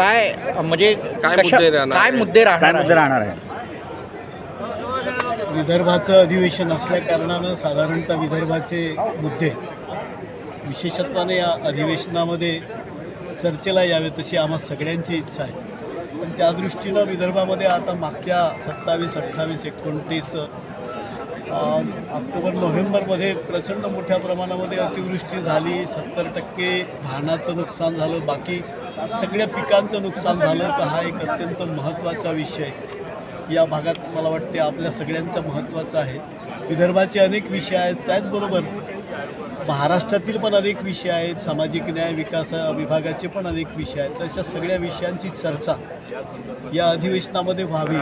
काय म्हणजे काय कशा- मुद्दे राहणार काय आहे? मुद्दे काय राहणार मुद्दे आहे? राहणार आहे विदर्भाचं अधिवेशन असल्या कारणानं साधारणतः विदर्भाचे मुद्दे विशेषत्वाने या अधिवेशनामध्ये चर्चेला यावे तशी आम्हा सगळ्यांची इच्छा आहे पण त्या दृष्टीनं विदर्भामध्ये आता मागच्या सत्तावीस अठ्ठावीस एकोणतीस ऑक्टोबर नोव्हेंबरमध्ये प्रचंड मोठ्या प्रमाणामध्ये अतिवृष्टी झाली. सत्तर टक्के धानाचं नुकसान झालं. बाकी सगळ्या पिकांचं नुकसान झालं. तर हा एक अत्यंत महत्त्वाचा विषय या भागात मला वाटते आपल्या सगळ्यांचा महत्त्वाचा आहे. विदर्भाचे अनेक विषय आहेत. त्याचबरोबर महाराष्ट्रातील पण अनेक विषय आहेत. सामाजिक न्याय विकास विभागाचे पण अनेक विषय आहेत. तशा सगळ्या विषयांची चर्चा या अधिवेशनामध्ये व्हावी.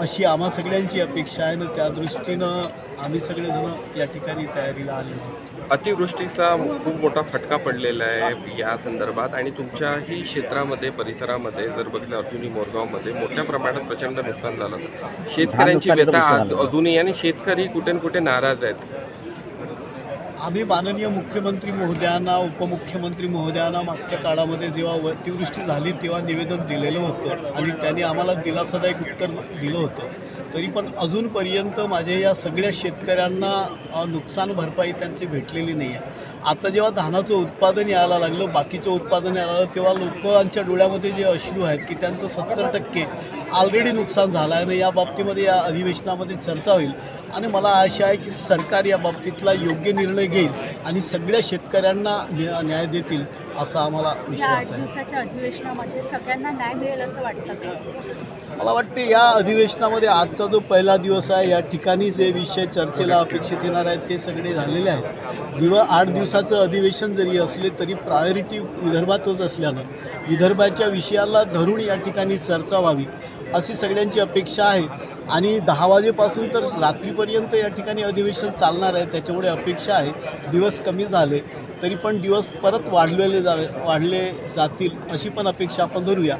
अशी आम्हा सगळ्यांची अपेक्षा आहे आणि त्या दृष्टीनं आम्ही सगळेजण या ठिकाणी तयारीला आलेलो आहोत. अतिवृष्टीचा खूप मोठा फटका पडलेला आहे या संदर्भात आणि तुमच्याही क्षेत्रामध्ये परिसरामध्ये जर बघितलं अर्जुनी मोरगावमध्ये मोठ्या प्रमाणात प्रचंड नुकसान झालं. शेतकऱ्यांची व्यथा. अजूनही आणि शेतकरी कुठे न कुठे नाराज आहेत. आम्ही माननीय मुख्यमंत्री महोदयांना उपमुख्यमंत्री महोदयांना मागच्या काळामध्ये जेव्हा अतिवृष्टी झाली तेव्हा निवेदन दिलेलं होतं. आणि त्यांनी आम्हाला दिलासादायक उत्तर दिलं होतं. तरी पण अजूनपर्यंत माझ्या या सगळ्या शेतकऱ्यांना नुकसान भरपाई त्यांची भेटलेली नाही आहे आता जेव्हा धानाचं उत्पादन यायला लागलं बाकीचं उत्पादन यायला लागलं तेव्हा लोकांच्या डोळ्यामध्ये जे अश्रू आहेत की त्यांचं सत्तर टक्के ऑलरेडी नुकसान झालं आहे आणि या बाबतीमध्ये या अधिवेशनामध्ये चर्चा होईल. आणि मला आशा आहे की सरकार या बाबतीतला योग्य निर्णय घेईल आणि सगळ्या शेतकऱ्यांना न्या- न्याय देतील असा आम्हाला विश्वास आहे. दिवसाच्या अधिवेशनामध्ये सगळ्यांना न्याय मिळेल असं वाटतं का? मला वाटते या अधिवेशनामध्ये आजचा जो पहिला दिवस आहे या ठिकाणी जे विषय चर्चेला अपेक्षित येणार आहेत ते सगळे झालेले आहेत. दिव आठ दिवसाचं अधिवेशन जरी असले तरी प्रायोरिटी विदर्भातच असल्यानं विदर्भाच्या विषयाला धरून या ठिकाणी चर्चा व्हावी अशी सगळ्यांची अपेक्षा आहे. आणि दहा वाजेपासून तर रात्रीपर्यंत या ठिकाणी अधिवेशन चालणार आहे त्याच्यामुळे अपेक्षा आहे. दिवस कमी झाले तरी पण दिवस परत वाढलेले जावे वाढले जातील अशी पण अपेक्षा आपण धरूया.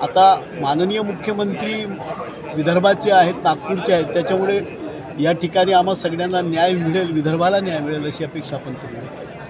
आता माननीय मुख्यमंत्री विदर्भाचे आहेत नागपूरचे आहेत त्याच्यामुळे या ठिकाणी आम्हा सगळ्यांना न्याय मिळेल विदर्भाला न्याय मिळेल अशी अपेक्षा आपण करूया.